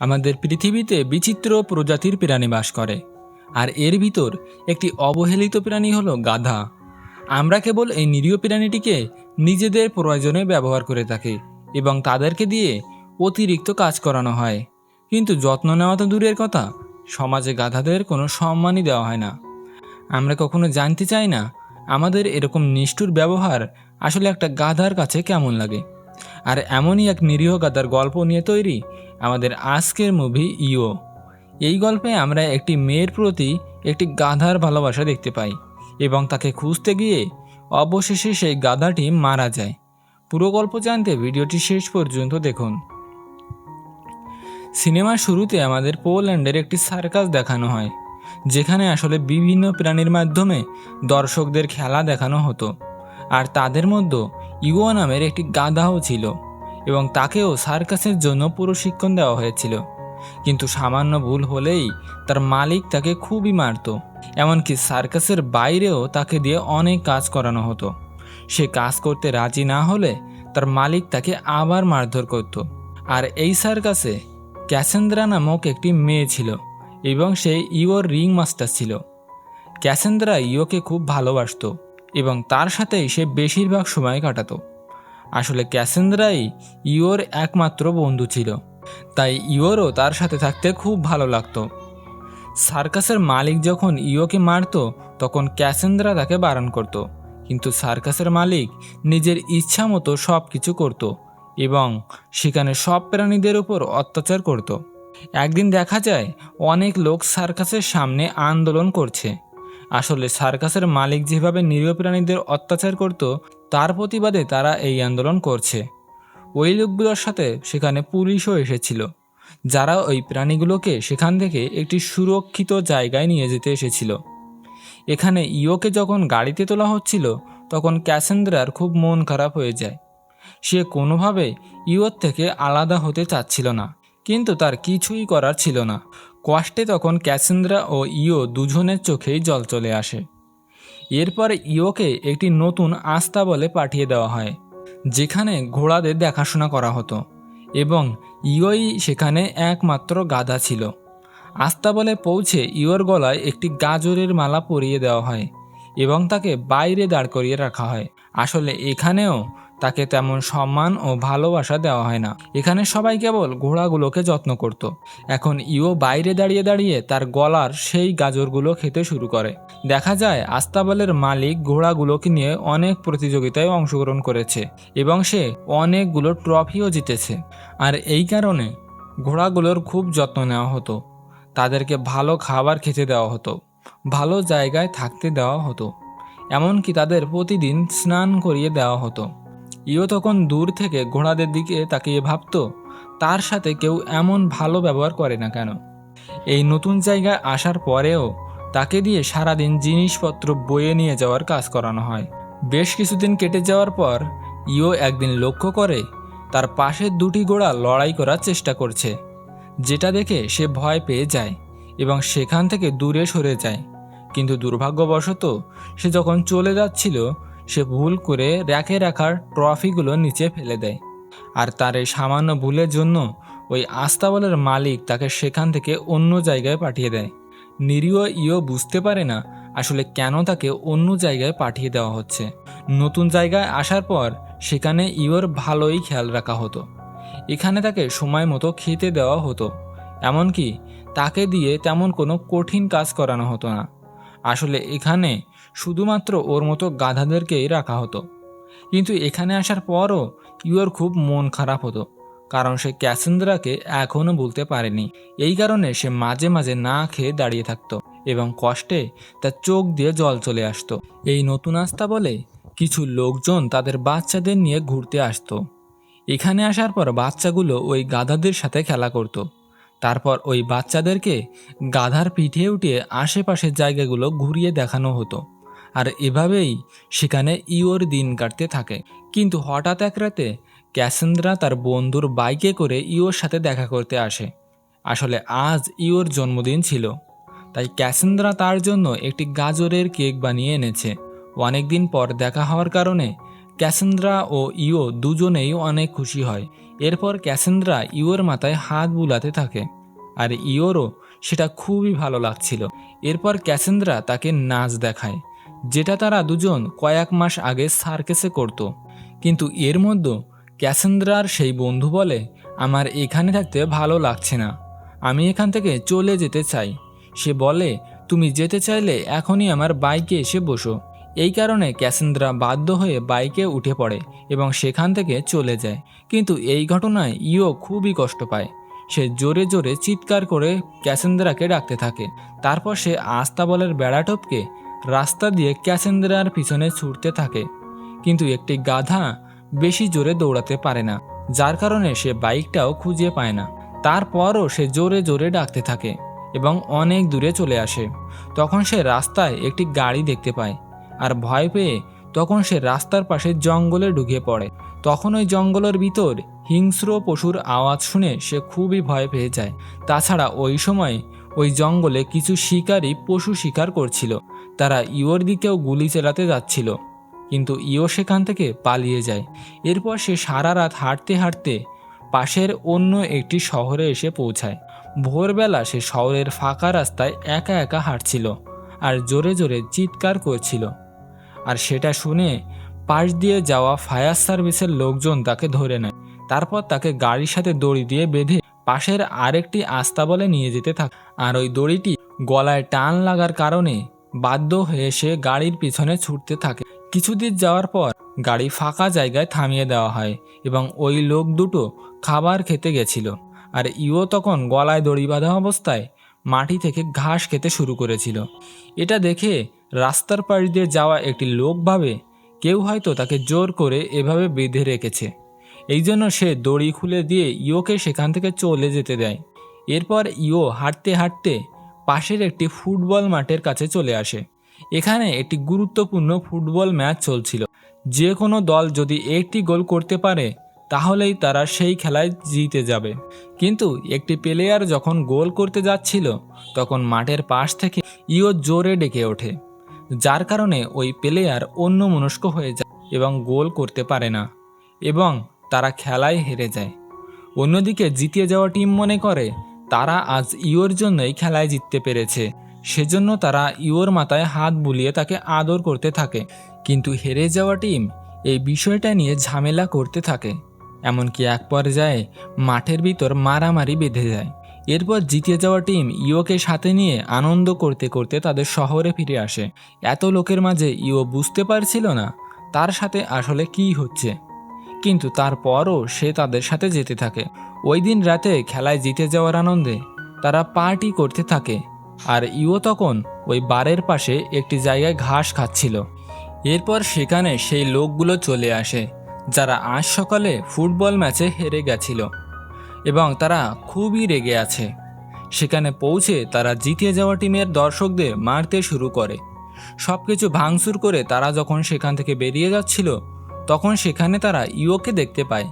আমাদের পৃথিবীতে বিচিত্র প্রজাতির প্রাণী বাস করে। আর এর ভিতর একটি অবহেলিত প্রাণী হলো গাধা। আমরা কেবল এই নিরীহ প্রাণীটিকে নিজেদের প্রয়োজনে ব্যবহার করে থাকি এবং তাদেরকে দিয়ে অতিরিক্ত কাজ করানো হয়। কিন্তু যত্ন নেওয়া তো দূরের কথা, সমাজে গাধাদের কোনো সম্মানই দেওয়া হয় না। আমরা কখনো জানতে চাই না আমাদের এরকম নিষ্ঠুর ব্যবহার আসলে একটা গাধার কাছে কেমন লাগে। আর এমনই এক নিরীহ গাধার গল্প নিয়ে তৈরি আমাদের আজকের মুভি ইও এই গল্পে আমরা একটি মেয়ের প্রতি একটি গাধার ভালোবাসা দেখতে পাই এবং তাকে খুঁজতে গিয়ে অবশেষে সেই গাধাটি মারা যায়। পুরো গল্প জানতে ভিডিওটি শেষ পর্যন্ত দেখুন। সিনেমার শুরুতে আমাদের পোল্যান্ডের একটি সার্কাস দেখানো হয়, যেখানে আসলে বিভিন্ন প্রাণীর মাধ্যমে দর্শকদের খেলা দেখানো হতো। আর তাদের মধ্যে ইগো নামের একটি গাধাও ছিল। এবং তাকেও সার্কাসের জন্য প্রশিক্ষণ দেওয়া হয়েছিল। কিন্তু সামান্য ভুল হলেই তার মালিক তাকে খুবই মারত। এমনকি সার্কাসের বাইরেও তাকে দিয়ে অনেক কাজ করানো হতো। সে কাজ করতে রাজি না হলে তার মালিক তাকে আবার মারধর করত। আর এই সার্কাসে ক্যাসেন্দ্রা নামক একটি মেয়ে ছিল এবং সে ইওর রিং মাস্টার ছিল। ক্যাসেন্দ্রা ইওকে খুব ভালোবাসতো এবং তার সাথেই সে বেশিরভাগ সময় কাটাতো। আসলে ক্যাসেন্দ্রাই ইওর একমাত্র বন্ধু ছিল। তাই ইওরও তার সাথে থাকতে খুব ভালো লাগতো। সার্কাসের মালিক যখন ইওকে মারতো, তখন ক্যাসেন্দ্রা তাকে বারণ করত। কিন্তু সার্কাসের মালিক নিজের ইচ্ছা মতো সব কিছু করত এবং সেখানে সব প্রাণীদের উপর অত্যাচার করত। একদিন দেখা যায়, অনেক লোক সার্কাসের সামনে আন্দোলন করছে। আসলে সার্কাসের মালিক যেভাবে নিরীহ প্রাণীদের অত্যাচার করত তার প্রতিবাদে তারা এই আন্দোলন করছে। ওই লোকগুলোর সাথে সেখানে পুলিশও এসেছিল। যারা ওই প্রাণীগুলোকে সেখান থেকে একটি সুরক্ষিত জায়গায় নিয়ে যেতে এসেছিল। এখানে ইওকে যখন গাড়িতে তোলা হচ্ছিল, তখন ক্যাসেন্দ্রার খুব মন খারাপ হয়ে যায়। সে কোনোভাবে ইওর থেকে আলাদা হতে চাচ্ছিল না, কিন্তু তার কিছুই করার ছিল না। কষ্টে তখন ক্যাসেন্দ্রা ও ইও দুজনের চোখেই জল চলে আসে। এরপরে ইয়োকে একটি নতুন আস্তা বলে পাঠিয়ে দেওয়া হয়, যেখানে ঘোড়াদের দেখাশোনা করা হতো, এবং ইয়োই সেখানে একমাত্র গাধা ছিল। আস্তাবলে পৌঁছে ইয়োর গলায় একটি গাজরের মালা পরিয়ে দেওয়া হয়, এবং তাকে বাইরে দাঁড় করিয়ে রাখা হয়। আসলে এখানেও তাকে তেমন সম্মান ও ভালোবাসা দেওয়া হয় না। এখানে সবাই কেবল ঘোড়াগুলোকে যত্ন করত। এখন ইও বাইরে দাঁড়িয়ে দাঁড়িয়ে তার গলার সেই গাজরগুলো খেতে শুরু করে। দেখা যায়, আস্তাবলের মালিক ঘোড়াগুলোকে নিয়ে অনেক প্রতিযোগিতায় অংশগ্রহণ করেছে এবং সে অনেকগুলো ট্রফিও জিতেছে। আর এই কারণে ঘোড়াগুলোর খুব যত্ন নেওয়া হতো। তাদেরকে ভালো খাবার খেতে দেওয়া হতো, ভালো জায়গায় থাকতে দেওয়া হতো। এমনকি তাদের প্রতিদিন স্নান করিয়ে দেওয়া হতো। ইও তখন দূর থেকে ঘোড়াদের দিকে তাকিয়ে ভাবতো, তার সাথে কেউ এমন ভালো ব্যবহার করে না কেন। এই নতুন জায়গায় আসার পরেও তাকে দিয়ে সারাদিন জিনিসপত্র বয়ে নিয়ে যাওয়ার কাজ করানো হয়। বেশ কিছুদিন কেটে যাওয়ার পর ইও একদিন লক্ষ্য করে তার পাশের দুটি ঘোড়া লড়াই করার চেষ্টা করছে, যেটা দেখে সে ভয় পেয়ে যায় এবং সেখান থেকে দূরে সরে যায়। কিন্তু দুর্ভাগ্যবশত সে যখন চলে যাচ্ছিল সে ভুল করে র্যাকে রাখার ট্রফিগুলো নিচে ফেলে দেয়। আর তার এই সামান্য ভুলের জন্য ওই আস্তাবলের মালিক তাকে সেখান থেকে অন্য জায়গায় পাঠিয়ে দেয়। নিরীহ ইও বুঝতে পারে না আসলে কেন তাকে অন্য জায়গায় পাঠিয়ে দেওয়া হচ্ছে। নতুন জায়গায় আসার পর সেখানে ইওর ভালোই খেয়াল রাখা হতো। এখানে তাকে সময় মতো খেতে দেওয়া হতো। এমনকি তাকে দিয়ে তেমন কোনো কঠিন কাজ করানো হতো না। আসলে এখানে শুধুমাত্র ওর মতো গাধাদেরকেই রাখা হতো। কিন্তু এখানে আসার পরও ইউর খুব মন খারাপ হতো, কারণ সে ক্যাসেন্দ্রাকে এখনও বলতে পারেনি। এই কারণে সে মাঝে মাঝে না খেয়ে দাঁড়িয়ে থাকতো এবং কষ্টে তার চোখ দিয়ে জল চলে আসতো। এই নতুন আস্থা বলে কিছু লোকজন তাদের বাচ্চাদের নিয়ে ঘুরতে আসতো। এখানে আসার পর বাচ্চাগুলো ওই গাধাদের সাথে খেলা করত। তারপর ওই বাচ্চাদেরকে গাধার পিঠে উঠিয়ে আশেপাশের জায়গাগুলো ঘুরিয়ে দেখানো হতো। আর এভাবেই সেখানে ইওর দিন কাটতে থাকে। কিন্তু হঠাৎ এক রাতে ক্যাসেন্দ্রা তার বন্ধুর বাইকে করে ইওর সাথে দেখা করতে আসে। আসলে আজ ইওর জন্মদিন ছিল। তাই ক্যাসেন্দ্রা তার জন্য একটি গাজরের কেক বানিয়ে এনেছে। অনেকদিন পর দেখা হওয়ার কারণে ক্যাসেন্দ্রা ও ইও দুজনেই অনেক খুশি হয়। এরপর ক্যাসেন্দ্রা ইওর মাথায় হাত বুলাতে থাকে আর ইওরও সেটা খুবই ভালো লাগছিল। এরপর ক্যাসেন্দ্রা তাকে নাচ দেখায়। যেটা তারা দুজন কয়েক মাস আগে সার্কেসে করত। কিন্তু এর মধ্যে ক্যাসেন্দ্রার সেই বন্ধু বলে, আমার এখানে থাকতে ভালো লাগছে না। আমি এখান থেকে চলে যেতে চাই। সে বলে, তুমি যেতে চাইলে এখনই আমার বাইকে এসে বসো। এই কারণে ক্যাসেন্দ্রা বাধ্য হয়ে বাইকে উঠে পড়ে এবং সেখান থেকে চলে যায়। কিন্তু এই ঘটনায় ইও খুবই কষ্ট পায়। সে জোরে জোরে চিৎকার করে ক্যাসেন্দ্রাকে ডাকতে থাকে। তারপর সে আস্তাবলের বেড়া টপকে রাস্তা দিয়ে ক্যাসেন্দ্রার পিছনে ছুটতে থাকে। কিন্তু একটি গাধা বেশি জোরে দৌড়াতে পারে না, যার কারণে সে বাইকটাও খুঁজে পায় না। তারপরও সে জোরে জোরে ডাকতে থাকে এবং অনেক দূরে চলে আসে। তখন সে রাস্তায় একটি গাড়ি দেখতে পায় আর ভয় পেয়ে তখন সে রাস্তার পাশে জঙ্গলে ঢুকে পড়ে। তখন ওই জঙ্গলের ভিতর হিংস্র পশুর আওয়াজ শুনে সে খুবই ভয় পেয়ে যায়। তাছাড়া ওই সময় ওই জঙ্গলে কিছু শিকারী পশু শিকার করছিল। তারা ইওর দিকেও গুলি চালাতে যাচ্ছিল, কিন্তু ইও সেখান থেকে পালিয়ে যায়। এরপর সে সারা রাত হাঁটতে হাঁটতে পাশের অন্য একটি শহরে এসে পৌঁছায়। ভোরবেলা সে শহরের ফাঁকা রাস্তায় একা একা হাঁটছিল আর জোরে জোরে চিৎকার করছিল। আর সেটা শুনে পাশ দিয়ে যাওয়া ফায়ার সার্ভিসের লোকজন তাকে ধরে নেয়। তারপর তাকে গাড়ির সাথে দড়ি দিয়ে বেঁধে পাশের আরেকটি আস্তাবলে নিয়ে যেতে থাকে। আর ওই দড়িটি গলায় টান লাগার কারণে বাধ্য হয়ে সে গাড়ির পিছনে ছুটতে থাকে। কিছুদিন যাওয়ার পর গাড়ি ফাঁকা জায়গায় থামিয়ে দেওয়া হয় এবং ওই লোক দুটো খাবার খেতে গেছিল। আর ইও তখন গলায় দড়ি বাঁধা অবস্থায় মাটি থেকে ঘাস খেতে শুরু করেছিল। এটা দেখে রাস্তার পাশ দিয়ে যাওয়া একটি লোক ভাবে, কেউ হয়তো তাকে জোর করে এভাবে বেঁধে রেখেছে। এই জন্য সে দড়ি খুলে দিয়ে ইওকে সেখান থেকে চলে যেতে দেয়। এরপর ইও হাঁটতে হাঁটতে পাশের একটি ফুটবল মাঠের কাছে চলে আসে। এখানে একটি গুরুত্বপূর্ণ ফুটবল ম্যাচ চলছিল। যে কোনো দল যদি একটি গোল করতে পারে, তাহলেই তারা সেই খেলায় জিতে যাবে। কিন্তু একটি প্লেয়ার যখন গোল করতে যাচ্ছিল, তখন মাঠের পাশ থেকে ইও জোরে ডেকে ওঠে, যার কারণে ওই প্লেয়ার অন্য মনস্ক হয়ে যায় এবং গোল করতে পারে না এবং তারা খেলায় হেরে যায়। অন্যদিকে জিতিয়ে যাওয়া টিম মনে করে তারা আজ ইওর জন্যই খেলায় জিততে পেরেছে। সেজন্য তারা ইওর মাথায় হাত বুলিয়ে তাকে আদর করতে থাকে। কিন্তু হেরে যাওয়া টিম এই বিষয়টা নিয়ে ঝামেলা করতে থাকে। এমনকি এক পর্যায়ে মাঠের ভিতর মারামারি বেঁধে যায়। এরপর জিতে যাওয়া টিম ইওকে সাথে নিয়ে আনন্দ করতে করতে তাদের শহরে ফিরে আসে। এত লোকের মাঝে ইও বুঝতে পারছিল না তার সাথে আসলে কি হচ্ছে। কিন্তু তারপরও সে তাদের সাথে যেতে থাকে। ওই দিন রাতে খেলায় জিতে যাওয়ার আনন্দে তারা পার্টি করতে থাকে, আর ইও তখন ওই বারের পাশে একটি জায়গায় ঘাস খাচ্ছিল। এরপর সেখানে সেই লোকগুলো চলে আসে, যারা আজ সকালে ফুটবল ম্যাচে হেরে গেছিল এবং তারা খুবই রেগে আছে। সেখানে পৌঁছে তারা জিতে যাওয়া টিমের দর্শকদের মারতে শুরু করে। সব কিছু ভাঙচুর করে তারা যখন সেখান থেকে বেরিয়ে যাচ্ছিল, তখন সেখানে তারা ইওকে দেখতে পায়।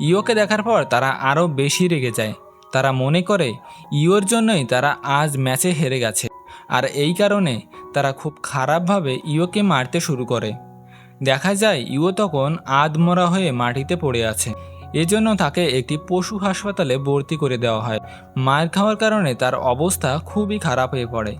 ইওকে দেখার পর তারা আরও বেশি রেগে যায়। তারা মনে করে ইওর জন্যই তারা আজ ম্যাচে হেরে গেছে। আর এই কারণে তারা খুব খারাপভাবে ইওকে মারতে শুরু করে। দেখা যায় ইও তখন আধমরা হয়ে মাটিতে পড়ে আছে। এজন্য তাকে একটি পশু হাসপাতালে ভর্তি করে দেওয়া হয়। মার খাওয়ার কারণে তার অবস্থা খুবই খারাপ হয়ে পড়ে।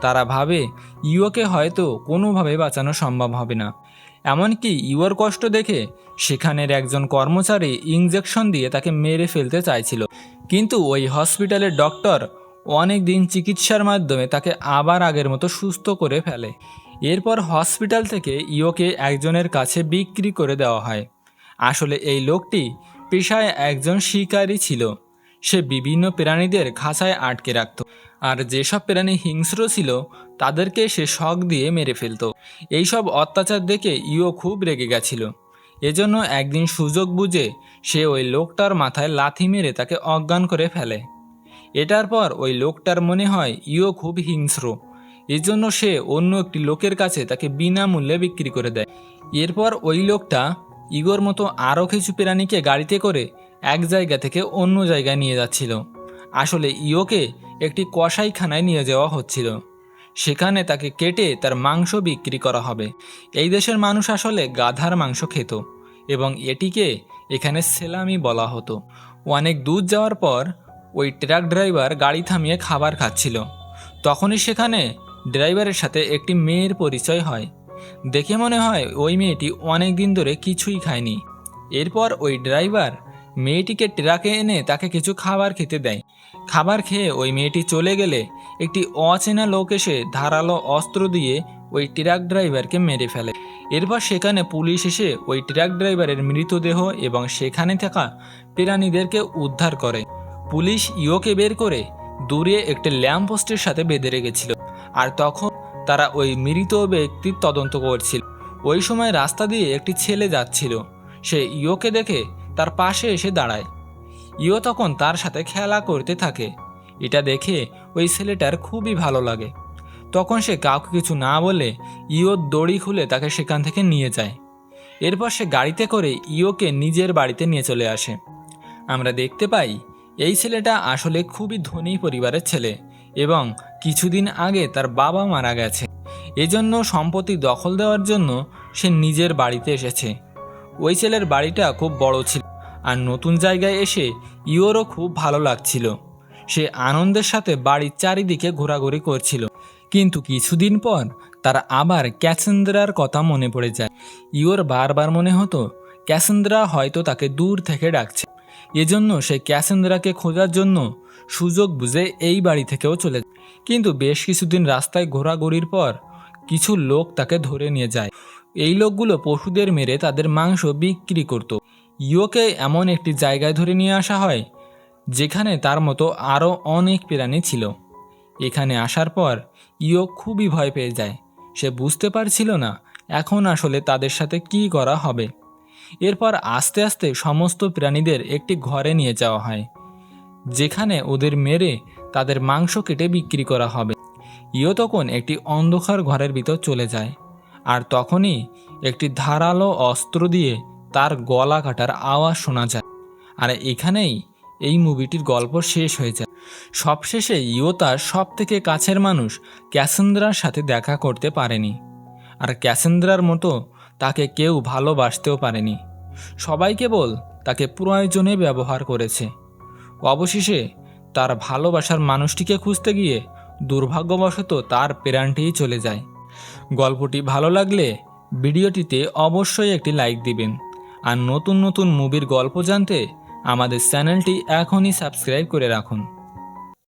তারা ভাবে ইওকে হয়তো কোনোভাবে বাঁচানো সম্ভব হবে না। এমনকি ইউর কষ্ট দেখে সেখানের একজন কর্মচারী ইঞ্জেকশন দিয়ে তাকে মেরে ফেলতে চাইছিল। কিন্তু ওই হসপিটালের ডক্টর অনেক দিন চিকিৎসার মাধ্যমে তাকে আবার আগের মতো সুস্থ করে ফেলে। এরপর হসপিটাল থেকে ইওকে একজনের কাছে বিক্রি করে দেওয়া হয়। আসলে এই লোকটি পেশায় একজন শিকারী ছিল। সে বিভিন্ন প্রাণীদের খাঁচায় আটকে রাখত। আর যেসব প্রাণী হিংস্র ছিল, তাদেরকে সে শখ দিয়ে মেরে ফেলত। এইসব অত্যাচার দেখে ইও খুব রেগে গেছিল। এজন্য একদিন সুযোগ বুঝে সে ওই লোকটার মাথায় লাথি মেরে তাকে অজ্ঞান করে ফেলে। এটার পর ওই লোকটার মনে হয় ইও খুব হিংস্র। এজন্য সে অন্য একটি লোকের কাছে তাকে বিনামূল্যে বিক্রি করে দেয়। এরপর ওই লোকটা ইগোর মতো আরও কিছু প্রাণীকে গাড়িতে করে এক জায়গা থেকে অন্য জায়গায় নিয়ে যাচ্ছিল। আসলে ইওকে একটি কসাইখানায় নিয়ে যাওয়া হচ্ছিল। সেখানে তাকে কেটে তার মাংস বিক্রি করা হবে। এই দেশের মানুষ আসলে গাধার মাংস খেত এবং এটিকে এখানে সেলামি বলা হতো। অনেক দূর যাওয়ার পর ওই ট্রাক ড্রাইভার গাড়ি থামিয়ে খাবার খাচ্ছিল। তখনই সেখানে ড্রাইভারের সাথে একটি মেয়ের পরিচয় হয়। দেখে মনে হয় ওই মেয়েটি অনেক দিন ধরে কিছুই খায়নি। এরপর ওই ড্রাইভার মেয়েটিকে ট্রাকে এনে তাকে কিছু খাবার খেতে দেয়। খাবার খেয়ে ওই মেয়েটি চলে গেলে একটি অচেনা লোক এসে ধারালো অস্ত্র দিয়ে ওই ট্রাক ড্রাইভারকে মেরে ফেলে। এরপর সেখানে পুলিশ এসে ওই ট্রাক ড্রাইভারের মৃতদেহ এবং সেখানে থাকা প্রাণীদেরকে উদ্ধার করে। পুলিশ ইওকে বের করে দূরে একটি ল্যাম্প পোস্টের সাথে বেঁধে রেখেছিল। আর তখন তারা ওই মৃত ব্যক্তির তদন্ত করছিল। ওই সময় রাস্তা দিয়ে একটি ছেলে যাচ্ছিল। সে ইয়োকে দেখে তার পাশে এসে দাঁড়ায়। ইও তখন তার সাথে খেলা করতে থাকে। এটা দেখে ওই ছেলেটার খুবই ভালো লাগে। তখন সে কাউকে কিছু না বলে ইও দড়ি খুলে তাকে সেখান থেকে নিয়ে যায়। এরপর সে গাড়িতে করে ইওকে নিজের বাড়িতে নিয়ে চলে আসে। আমরা দেখতে পাই এই ছেলেটা আসলে খুবই ধনী পরিবারের ছেলে এবং কিছুদিন আগে তার বাবা মারা গেছে। এজন্য সম্পত্তি দখল দেওয়ার জন্য সে নিজের বাড়িতে এসেছে। ওই ছেলের বাড়িটা খুব বড় ছিল আর নতুন জায়গায় এসে ইওরও খুব ভালো লাগছিল। সে আনন্দের সাথে বাড়ির চারিদিকে ঘোরাঘুরি করছিল। কিন্তু কিছুদিন পর তার আবার ক্যাসেন্দ্রার কথা মনে পড়ে যায়। ইওর বারবার মনে হতো ক্যাসেন্দ্রা হয়তো তাকে দূর থেকে ডাকছে। এজন্য সে ক্যাসেন্দ্রাকে খোঁজার জন্য সুযোগ বুঝে এই বাড়ি থেকেও চলে যায়। কিন্তু বেশ কিছুদিন রাস্তায় ঘোরাঘুরির পর কিছু লোক তাকে ধরে নিয়ে যায়। এই লোকগুলো পশুদের মেরে তাদের মাংস বিক্রি করত। ইয়োকে এমন একটি জায়গায় ধরে নিয়ে আসা হয়, যেখানে তার মতো আরও অনেক প্রাণী ছিল। এখানে আসার পর ইয়ো খুবই ভয় পেয়ে যায়। সে বুঝতে পারছিল না এখন আসলে তাদের সাথে কি করা হবে। এরপর আস্তে আস্তে সমস্ত প্রাণীদের একটি ঘরে নিয়ে যাওয়া হয়, যেখানে ওদের মেরে তাদের মাংস কেটে বিক্রি করা হবে। ইও তখন একটি অন্ধকার ঘরের ভিতর চলে যায়। আর তখনই একটি ধারালো অস্ত্র দিয়ে তার গলা কাটার আওয়াজ শোনা যায়। আর এখানেই এই মুভিটির গল্প শেষ হয়ে যায়। সবশেষে ইও তার সব থেকে কাছের মানুষ ক্যাসেন্দ্রার সাথে দেখা করতে পারেনি। আর ক্যাসেন্দ্রার মতো তাকে কেউ ভালোবাসতেও পারেনি। সবাই কেবল তাকে প্রয়োজনে ব্যবহার করেছে। অবশেষে তার ভালোবাসার মানুষটিকে খুঁজতে গিয়ে দুর্ভাগ্যবশত তার প্রাণটিই চলে যায়। গল্পটি ভালো লাগলে ভিডিওটিতে অবশ্যই একটি লাইক দিবেন। আর নতুন নতুন মুভির গল্প জানতে আমাদের চ্যানেলটি এখনই সাবস্ক্রাইব করে রাখুন।